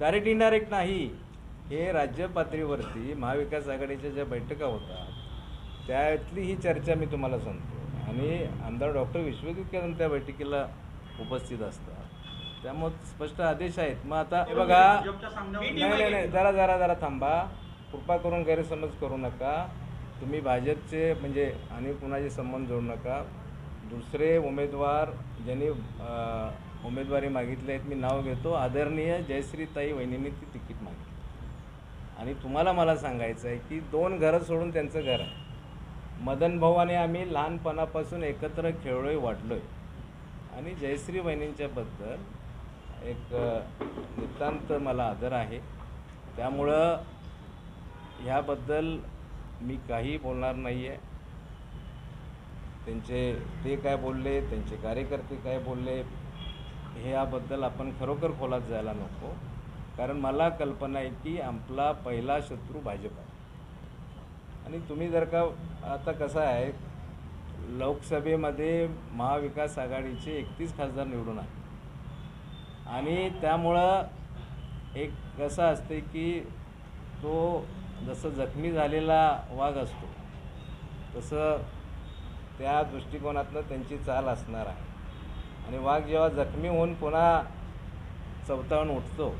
Direct indirect नाही. हे राज्य पातळीवरती महाविकास आघाडीच्या ज्या बैठका होतात त्यातली ही चर्चा मी तुम्हाला सांगतो. आणि आमदार डॉक्टर विश्वजित कदम त्या बैठकीला उपस्थित असतात. त्यामुळे स्पष्ट आदेश आहेत. मग आता हे बघा नाही नाही नाही जरा जरा जरा थांबा. कृपा करून गैरसमज करू नका. तुम्ही भाजपचे म्हणजे आणि कुणाचे संबंध जोडू नका. दुसरे उमेदवार ज्यांनी उमेदवारी मागितली आहेत मी नाव घेतो. आदरणीय जयश्रीताई वहिनींनी ती तिकीट मागितली. आणि तुम्हाला मला सांगायचं आहे की दोन घरं सोडून त्यांचं घर आहे. मदन भाऊ आणि आम्ही लहानपणापासून एकत्र खेळलोय वाटलोय. आणि जयश्री वहिनींच्याबद्दल एक नितांत मला आदर आहे. त्यामुळं ह्याबद्दल मी काही बोलणार नाही आहे त्यांचे ते काय बोलले त्यांचे कार्यकर्ते काय बोलले हे याबद्दल आपण खरोखर खोलात जायला नको. कारण मला कल्पना आहे की आपला पहिला शत्रू भाजप आहे. आणि तुम्ही जर का आता कसं आहे लोकसभेमध्ये महाविकास आघाडीचे एकतीस खासदार निवडून आले. आणि त्यामुळं एक कसं असते की तो जसं जखमी झालेला वाघ असतो तसं त्या दृष्टिकोनातनं त्यांची चाल असणार आहे. आणि वाघ जेव्हा जखमी होऊन पुन्हा चवतावून उठतो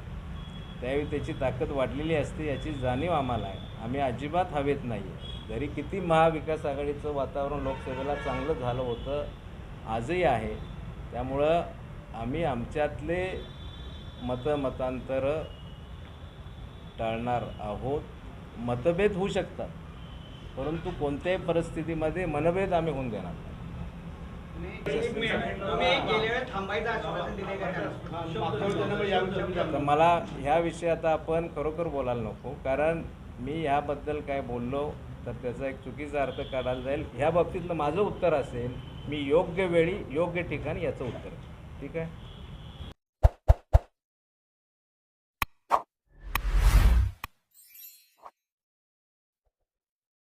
त्यावेळी त्याची ताकद वाढलेली असते याची जाणीव आम्हाला आहे. आम्ही अजिबात हवेत नाही आहे जरी किती महाविकास आघाडीचं वातावरण लोकसभेला चांगलं झालं होतं आजही आहे. त्यामुळं आम्ही आमच्यातले मतमतांतर टाळणार आहोत. मतभेद होऊ शकतात परंतु कोणत्याही परिस्थितीमध्ये मनभेद आम्ही होऊन देणार नाही. तर मला ह्या विषयी आता आपण खरोखर बोलायला नको. कारण मी ह्याबद्दल काय बोललो तर त्याचा एक चुकीचा अर्थ काढायला जाईल. ह्या बाबतीतलं माझं उत्तर असेल मी योग्य वेळी योग्य ठिकाणी याचं उत्तर ठीक आहे?